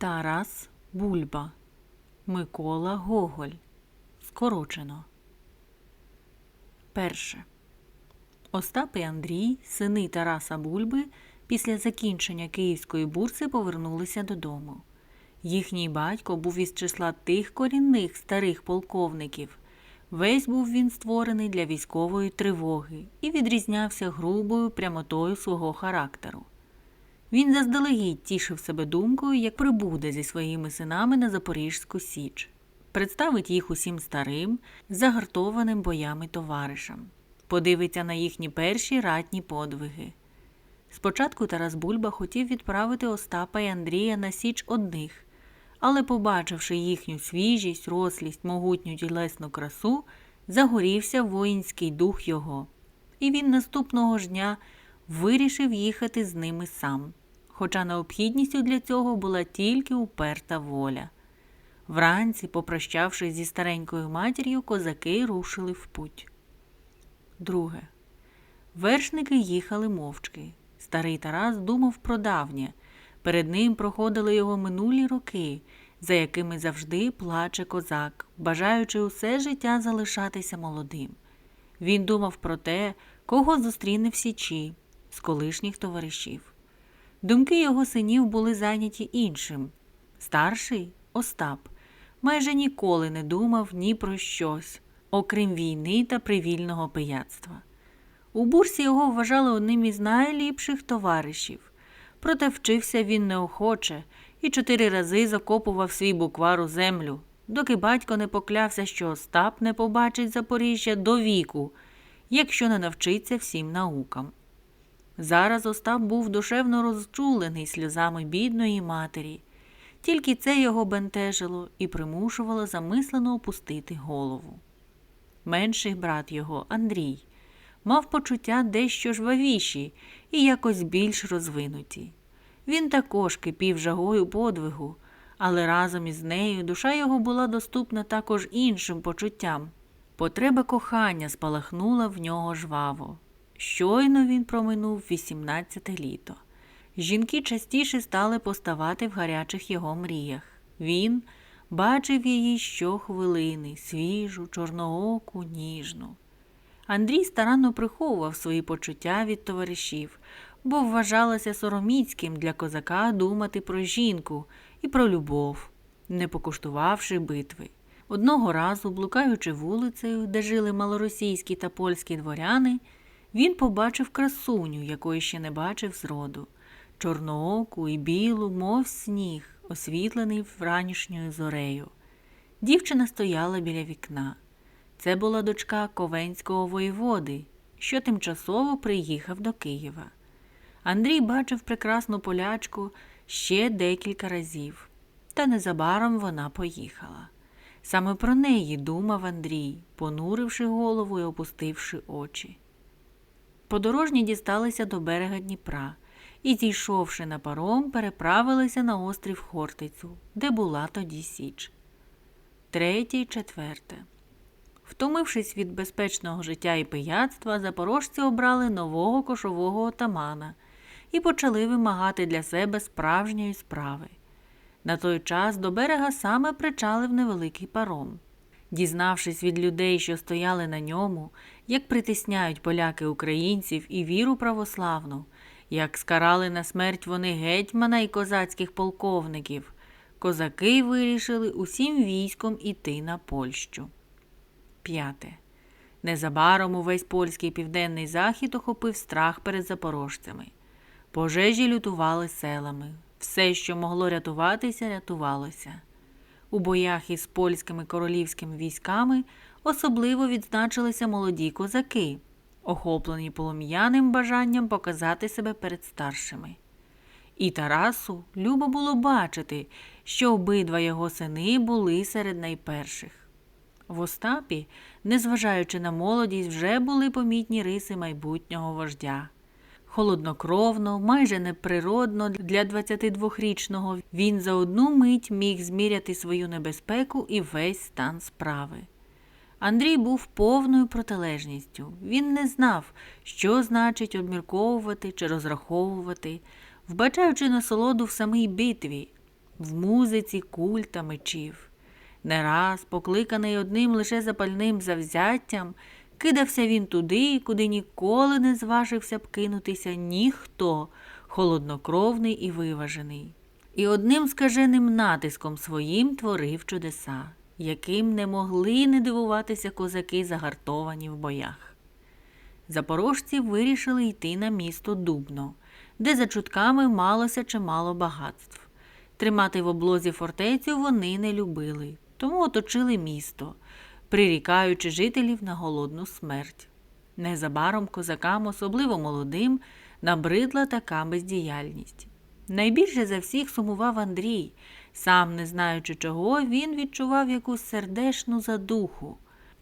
Тарас Бульба, Микола Гоголь. Скорочено. Перше. Остап і Андрій, сини Тараса Бульби, після закінчення Київської бурси повернулися додому. Їхній батько був із числа тих корінних старих полковників. Весь був він створений для військової тривоги і відрізнявся грубою прямотою свого характеру. Він заздалегідь тішив себе думкою, як прибуде зі своїми синами на Запорізьку Січ, представить їх усім старим, загартованим боями товаришам, подивиться на їхні перші ратні подвиги. Спочатку Тарас Бульба хотів відправити Остапа і Андрія на Січ одних, але, побачивши їхню свіжість, рослість, могутню тілесну красу, загорівся воїнський дух його, і він наступного ж дня вирішив їхати з ними сам, хоча необхідністю для цього була тільки уперта воля. Вранці, попрощавшись зі старенькою матір'ю, козаки рушили в путь. Друге. Вершники їхали мовчки. Старий Тарас думав про давнє. Перед ним проходили його минулі роки, за якими завжди плаче козак, бажаючи усе життя залишатися молодим. Він думав про те, кого зустріне в січі, з колишніх товаришів. Думки його синів були зайняті іншим. Старший Остап майже ніколи не думав ні про щось, окрім війни та привільного пияцтва. У бурсі його вважали одним із найліпших товаришів, проте вчився він неохоче і чотири рази закопував свій буквар у землю, доки батько не поклявся, що Остап не побачить Запоріжжя до віку, якщо не навчиться всім наукам. Зараз Остап був душевно розчулений сльозами бідної матері. Тільки це його бентежило і примушувало замислено опустити голову. Менший брат його, Андрій, мав почуття дещо жвавіші і якось більш розвинуті. Він також кипів жагою подвигу, але разом із нею душа його була доступна також іншим почуттям. Потреба кохання спалахнула в нього жваво. Щойно він проминув 18 літо. Жінки частіше стали поставати в гарячих його мріях. Він бачив її щохвилини, свіжу, чорнооку, ніжну. Андрій старанно приховував свої почуття від товаришів, бо вважалося сороміцьким для козака думати про жінку і про любов, не покуштувавши битви. Одного разу, блукаючи вулицею, де жили малоросійські та польські дворяни, він побачив красуню, якої ще не бачив зроду, чорнооку і білу, мов сніг, освітлений вранішньою зорею. Дівчина стояла біля вікна. Це була дочка ковенського воєводи, що тимчасово приїхав до Києва. Андрій бачив прекрасну полячку ще декілька разів, та незабаром вона поїхала. Саме про неї думав Андрій, понуривши голову і опустивши очі. Подорожні дісталися до берега Дніпра і, зійшовши на паром, переправилися на острів Хортицю, де була тоді Січ. Третє й четверте. Втомившись від безпечного життя і пияцтва, запорожці обрали нового кошового отамана і почали вимагати для себе справжньої справи. На той час до берега саме причалив невеликий паром. Дізнавшись від людей, що стояли на ньому, як притисняють поляки українців і віру православну, як скарали на смерть вони гетьмана і козацьких полковників, козаки вирішили усім військом іти на Польщу. П'яте. Незабаром увесь польський південний захід охопив страх перед запорожцями. Пожежі лютували селами. Все, що могло рятуватися, рятувалося. У боях із польськими королівськими військами особливо відзначилися молоді козаки, охоплені полум'яним бажанням показати себе перед старшими. І Тарасу любо було бачити, що обидва його сини були серед найперших. В Остапі, незважаючи на молодість, вже були помітні риси майбутнього вождя. Холоднокровно, майже неприродно для 22-річного він за одну мить міг зміряти свою небезпеку і весь стан справи. Андрій був повною протилежністю. Він не знав, що значить обмірковувати чи розраховувати, вбачаючи насолоду в самій битві, в музиці куль та мечів. Не раз, покликаний одним лише запальним завзяттям, кидався він туди, куди ніколи не зважився б кинутися ніхто, холоднокровний і виважений. І одним скаженим натиском своїм творив чудеса, яким не могли не дивуватися козаки, загартовані в боях. Запорожці вирішили йти на місто Дубно, де за чутками малося чимало багатств. Тримати в облозі фортецю вони не любили, тому оточили місто, прирікаючи жителів на голодну смерть. Незабаром козакам, особливо молодим, набридла така бездіяльність. Найбільше за всіх сумував Андрій. Сам не знаючи чого, він відчував якусь сердешну задуху.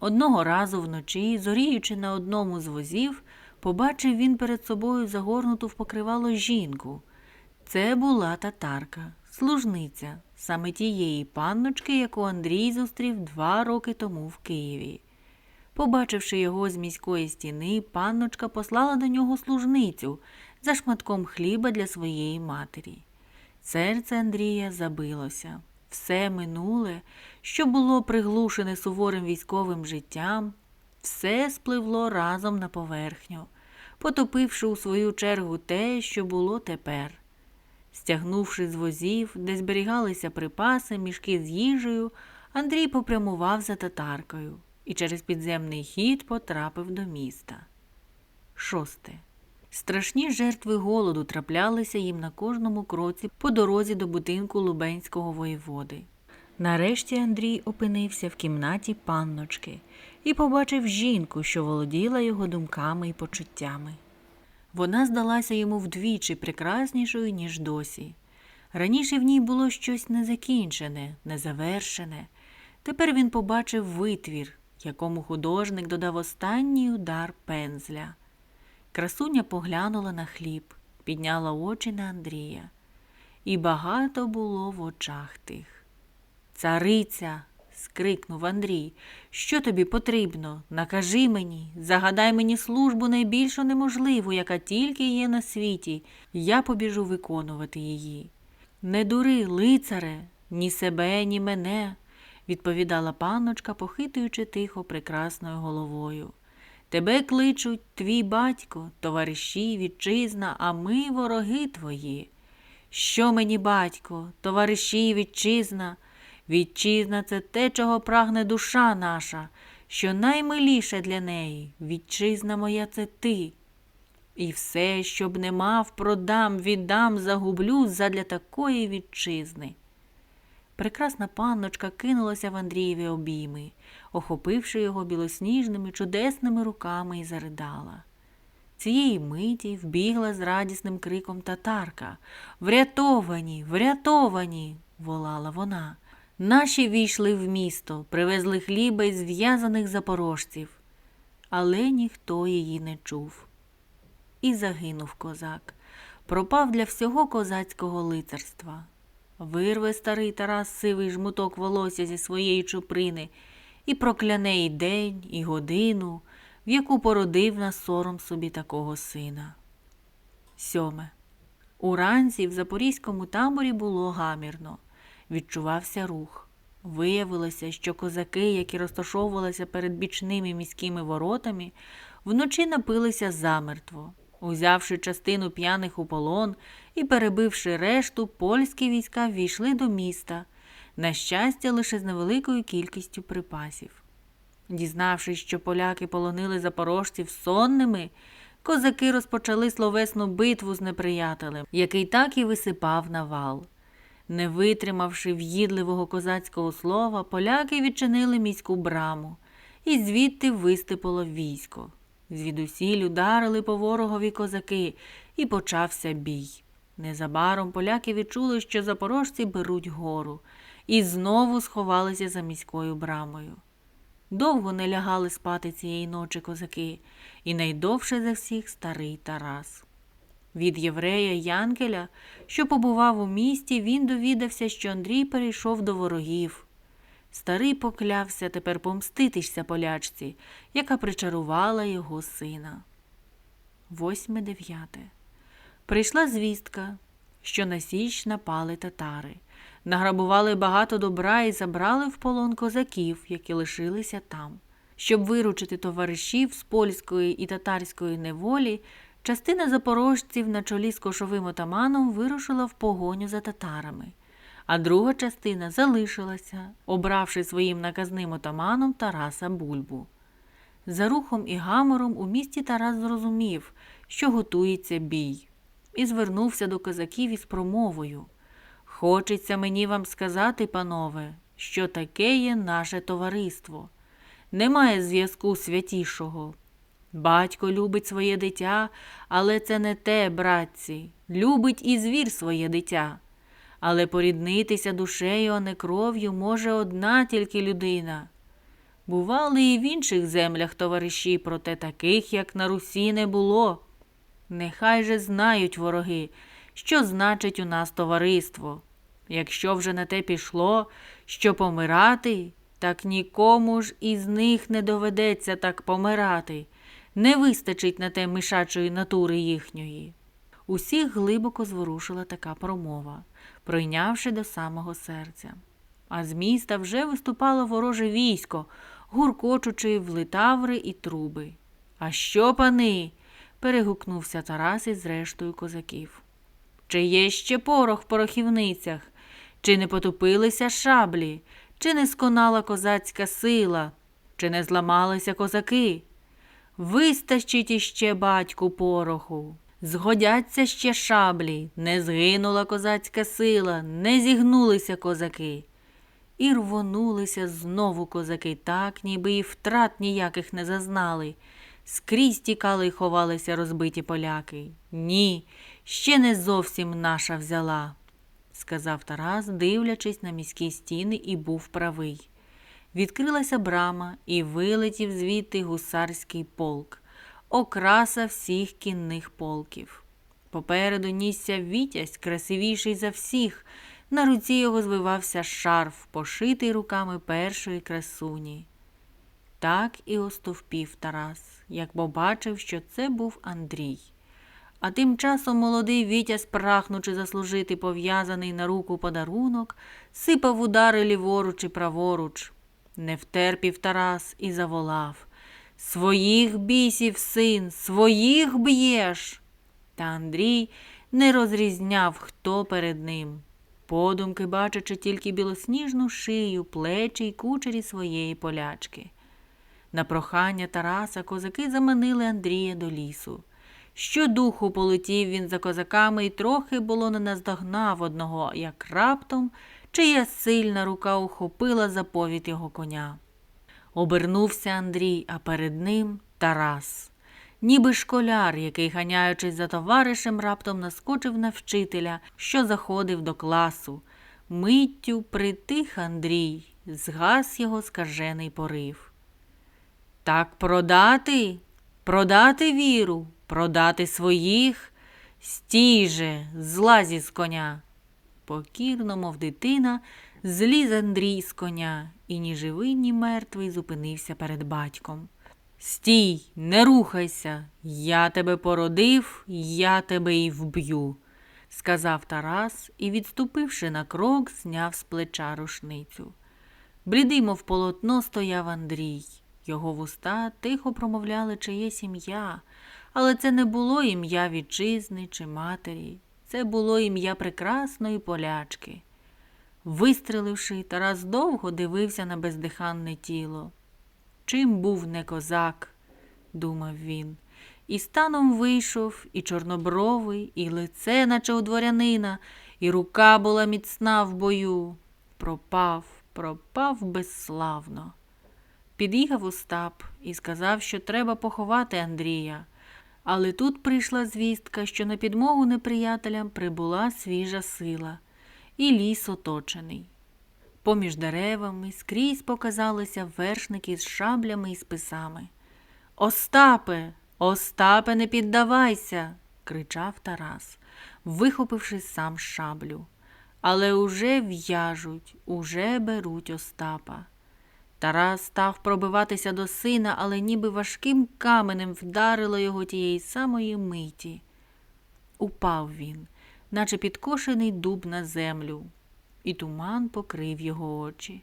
Одного разу вночі, зоріючи на одному з возів, побачив він перед собою загорнуту в покривало жінку. Це була татарка, служниця, саме тієї панночки, яку Андрій зустрів два роки тому в Києві. Побачивши його з міської стіни, панночка послала до нього служницю за шматком хліба для своєї матері. Серце Андрія забилося. Все минуле, що було приглушене суворим військовим життям, все спливло разом на поверхню, потопивши у свою чергу те, що було тепер. Стягнувши з возів, де зберігалися припаси, мішки з їжею, Андрій попрямував за татаркою і через підземний хід потрапив до міста. Шосте. Страшні жертви голоду траплялися їм на кожному кроці по дорозі до будинку лубенського воєводи. Нарешті Андрій опинився в кімнаті панночки і побачив жінку, що володіла його думками і почуттями. Вона здалася йому вдвічі прекраснішою, ніж досі. Раніше в ній було щось незакінчене, незавершене. Тепер він побачив витвір, якому художник додав останній удар пензля. Красуня поглянула на хліб, підняла очі на Андрія. І багато було в очах тих. Цариця. Скрикнув Андрій. Що тобі потрібно? Накажи мені, загадай мені службу найбільшу неможливу, яка тільки є на світі, я побіжу виконувати її. Не дури, лицаре, ні себе, ні мене, відповідала панночка, похитуючи тихо прекрасною головою. Тебе кличуть твій батько, товариші, вітчизна, а ми вороги твої. Що мені, батько, товариші, вітчизна? Вітчизна це те, чого прагне душа наша, що наймиліше для неї. Вітчизна моя це ти. І все, що б не мав, продам, віддам, загублю задля такої вітчизни. Прекрасна панночка кинулася в Андрієві обійми, охопивши його білосніжними, чудесними руками і заридала. Цієї миті вбігла з радісним криком татарка. Врятовані, врятовані, волала вона. Наші війшли в місто, привезли хліба із зв'язаних запорожців, але ніхто її не чув. І загинув козак, пропав для всього козацького лицарства. Вирве старий Тарас сивий жмуток волосся зі своєї чуприни і прокляне і день, і годину, в яку породив на сором собі такого сина. Сьоме. Уранці в запорізькому таборі було гамірно, відчувався рух. Виявилося, що козаки, які розташовувалися перед бічними міськими воротами, вночі напилися замертво. Узявши частину п'яних у полон і перебивши решту, польські війська ввійшли до міста, на щастя, лише з невеликою кількістю припасів. Дізнавшись, що поляки полонили запорожців сонними, козаки розпочали словесну битву з неприятелем, який так і висипав на вал. Не витримавши в'їдливого козацького слова, поляки відчинили міську браму, і звідти виступило військо. Звідусіль ударили по ворогові козаки, і почався бій. Незабаром поляки відчули, що запорожці беруть гору, і знову сховалися за міською брамою. Довго не лягали спати цієї ночі козаки, і найдовше за всіх старий Тарас. Від єврея Янкеля, що побував у місті, він довідався, що Андрій перейшов до ворогів. Старий поклявся тепер помститися полячці, яка причарувала його сина. Восьме дев'яте. Прийшла звістка, що на Січ напали татари. награбували багато добра і забрали в полон козаків, які лишилися там. Щоб виручити товаришів з польської і татарської неволі, частина запорожців на чолі з кошовим отаманом вирушила в погоню за татарами, а друга частина залишилася, обравши своїм наказним отаманом Тараса Бульбу. За рухом і гамором у місті Тарас зрозумів, що готується бій, і звернувся до козаків із промовою. Хочеться мені вам сказати, панове, що таке є наше товариство. Немає зв'язку святішого. Батько любить своє дитя, але це не те, братці. Любить і звір своє дитя. Але поріднитися душею, а не кров'ю може одна тільки людина. Бували і в інших землях товариші, проте таких, як на Русі, не було. Нехай же знають вороги, що значить у нас товариство. Якщо вже на те пішло, що помирати, так нікому ж із них не доведеться так помирати, не вистачить на те мишачої натури їхньої. Усіх глибоко зворушила така промова, пройнявши до самого серця. А з міста вже виступало вороже військо, гуркочучи в литаври і труби. А що, пани? перегукнувся Тарас із рештою козаків. Чи є ще порох в порохівницях? Чи не потопилися шаблі, чи не сконала козацька сила, чи не зламалися козаки? Вистачить іще батьку пороху, згодяться ще шаблі, не згинула козацька сила, не зігнулися козаки. І рвонулися знову козаки, так, ніби і втрат ніяких не зазнали. Скрізь тікали й ховалися розбиті поляки. Ні, ще не зовсім наша взяла, сказав Тарас, дивлячись на міські стіни, і був правий. Відкрилася брама, і вилетів звідти гусарський полк, окраса всіх кінних полків. Попереду нісся вітязь, красивіший за всіх. На руці його звивався шарф, пошитий руками першої красуні. Так і остовпів Тарас, як побачив, що це був Андрій. А тим часом молодий Вітязь, прагнучи заслужити пов'язаний на руку подарунок, сипав удари ліворуч і праворуч. Не втерпів Тарас і заволав Своїх бісів, син, своїх б'єш. Та Андрій не розрізняв, хто перед ним. Подумки, бачачи тільки білосніжну шию, плечі й кучері своєї полячки. На прохання Тараса козаки заманили Андрія до лісу. Щодуху полетів він за козаками і трохи було не наздогнав одного, як раптом чия сильна рука ухопила за повід його коня. Обернувся Андрій, а перед ним Тарас, ніби школяр, який, ганяючись за товаришем, раптом наскочив на вчителя, що заходив до класу. Миттю притих Андрій, згас його скажений порив. Так продати, продати віру, продати своїх, стій же, злазь із коня. Покірно, мов дитина, зліз Андрій з коня, і ні живий, ні мертвий зупинився перед батьком. Стій, не рухайся, я тебе породив, я тебе й вб'ю, сказав Тарас і, відступивши на крок, зняв з плеча рушницю. Блідий, мов полотно, стояв Андрій. Його вуста тихо промовляли чиєсь ім'я, але це не було ім'я вітчизни чи матері, це було ім'я прекрасної полячки. Вистреливши, Тарас довго дивився на бездиханне тіло. Чим був не козак, думав він, і станом вийшов, і чорнобровий, і лице, наче у дворянина, і рука була міцна в бою. Пропав, пропав безславно. Під'їхав Остап і сказав, що треба поховати Андрія. Але тут прийшла звістка, що на підмогу неприятелям прибула свіжа сила, і ліс оточений. Поміж деревами скрізь показалися вершники з шаблями і списами. Остапе, Остапе, не піддавайся, кричав Тарас, вихопивши сам шаблю. Але уже в'яжуть, уже беруть Остапа. Тарас став пробиватися до сина, але ніби важким каменем вдарило його тієї самої миті. Упав він, наче підкошений дуб на землю. і туман покрив його очі.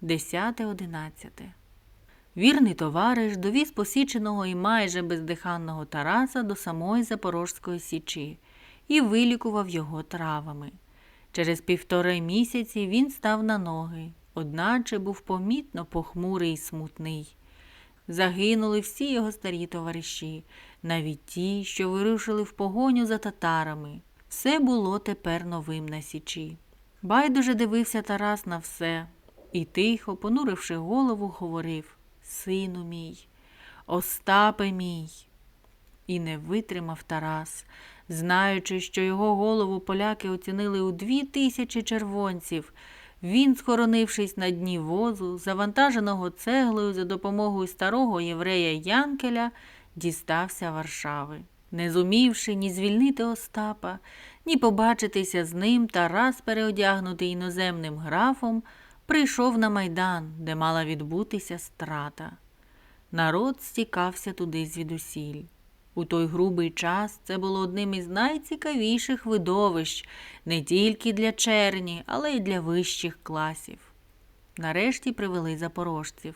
Десяте одинадцяте. Вірний товариш довіз посіченого і майже бездиханного Тараса до самої Запорожської січі і вилікував його травами. Через півтори місяці він став на ноги, одначе був помітно похмурий і смутний. Загинули всі його старі товариші, навіть ті, що вирушили в погоню за татарами. Все було тепер новим на січі. Байдуже дивився Тарас на все і тихо, понуривши голову, говорив Сину мій, Остапе мій. І не витримав Тарас, знаючи, що його голову поляки оцінили у дві тисячі червонців. Він, схоронившись на дні возу, завантаженого цеглою за допомогою старого єврея Янкеля, дістався Варшави. Не зумівши ні звільнити Остапа, ні побачитися з ним, Тарас, переодягнутий іноземним графом, прийшов на майдан, де мала відбутися страта. Народ стікався туди звідусіль. У той грубий час це було одним із найцікавіших видовищ не тільки для черні, але й для вищих класів. Нарешті привели запорожців.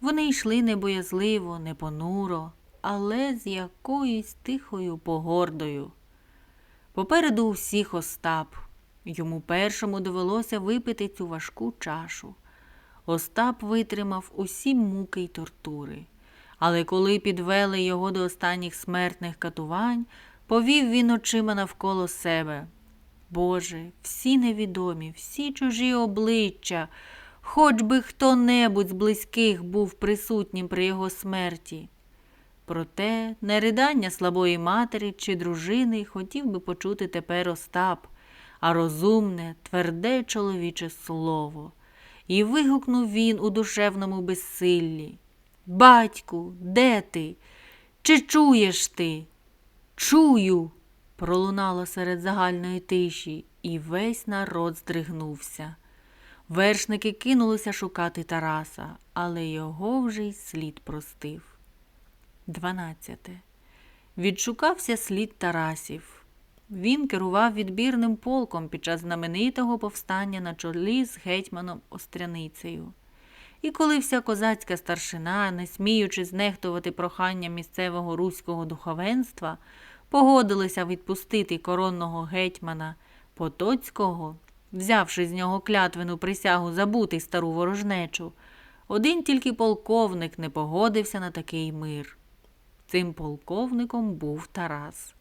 Вони йшли не боязливо, не понуро, але з якоюсь тихою погордою. Попереду усіх Остап. Йому першому довелося випити цю важку чашу. Остап витримав усі муки й тортури. Але коли підвели його до останніх смертних катувань, повів він очима навколо себе. Боже, всі невідомі, всі чужі обличчя, хоч би хто небудь з близьких був присутнім при його смерті. Проте не ридання слабої матері чи дружини хотів би почути тепер Остап, а розумне, тверде чоловіче слово. І вигукнув він у душевному безсиллі. Батьку, де ти? Чи чуєш ти? Чую. пролунало серед загальної тиші, і весь народ здригнувся. Вершники кинулися шукати Тараса, але його вже й слід простив. 12. Відшукався слід Тарасів. Він керував відбірним полком під час знаменитого повстання на чолі з гетьманом Остряницею. І коли вся козацька старшина, не сміючи знехтувати прохання місцевого руського духовенства, погодилися відпустити коронного гетьмана Потоцького, взявши з нього клятвену присягу забути стару ворожнечу, один тільки полковник не погодився на такий мир. Цим полковником був Тарас.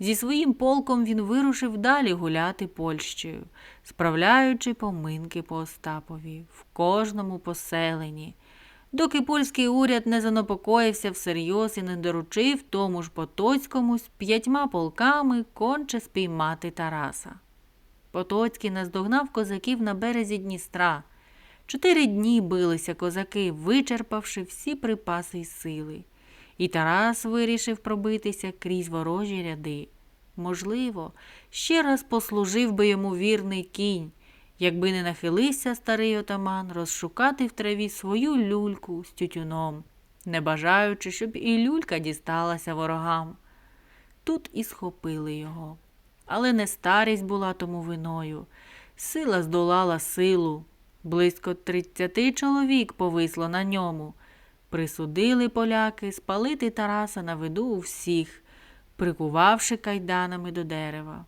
Зі своїм полком він вирушив далі гуляти Польщею, справляючи поминки по Остапові в кожному поселенні, доки польський уряд не занепокоївся всерйоз і не доручив тому ж Потоцькому з п'ятьма полками конче спіймати Тараса. Потоцький наздогнав козаків на березі Дністра. Чотири дні билися козаки, вичерпавши всі припаси й сили. І Тарас вирішив пробитися крізь ворожі ряди. Можливо, ще раз послужив би йому вірний кінь, якби не нахилився старий отаман розшукати в траві свою люльку з тютюном, не бажаючи, щоб і люлька дісталася ворогам. Тут і схопили його. Але не старість була тому виною. Сила здолала силу. Близько тридцяти чоловік повисло на ньому. Присудили поляки спалити Тараса на виду у всіх, прикувавши кайданами до дерева.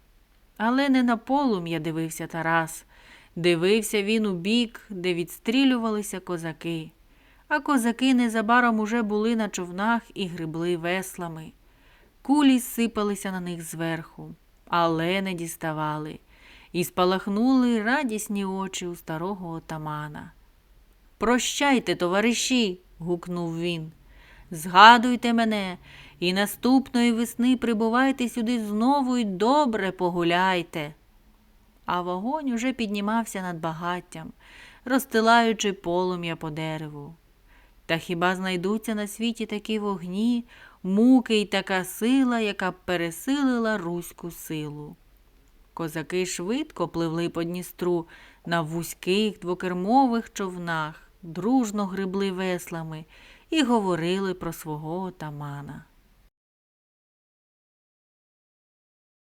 Але не на полум'я дивився Тарас. Дивився він у бік, де відстрілювалися козаки. А козаки незабаром уже були на човнах і грибли веслами. Кулі сипалися на них зверху, але не діставали, і спалахнули радісні очі у старого отамана. Прощайте, товариші, гукнув він. Згадуйте мене, і наступної весни прибувайте сюди знову й добре погуляйте. А вогонь уже піднімався над багаттям, розстилаючи полум'я по дереву. Та хіба знайдуться на світі такі вогні, муки й така сила, яка б пересилила руську силу? Козаки швидко пливли по Дністру на вузьких двокермових човнах, дружно грибли веслами і говорили про свого отамана.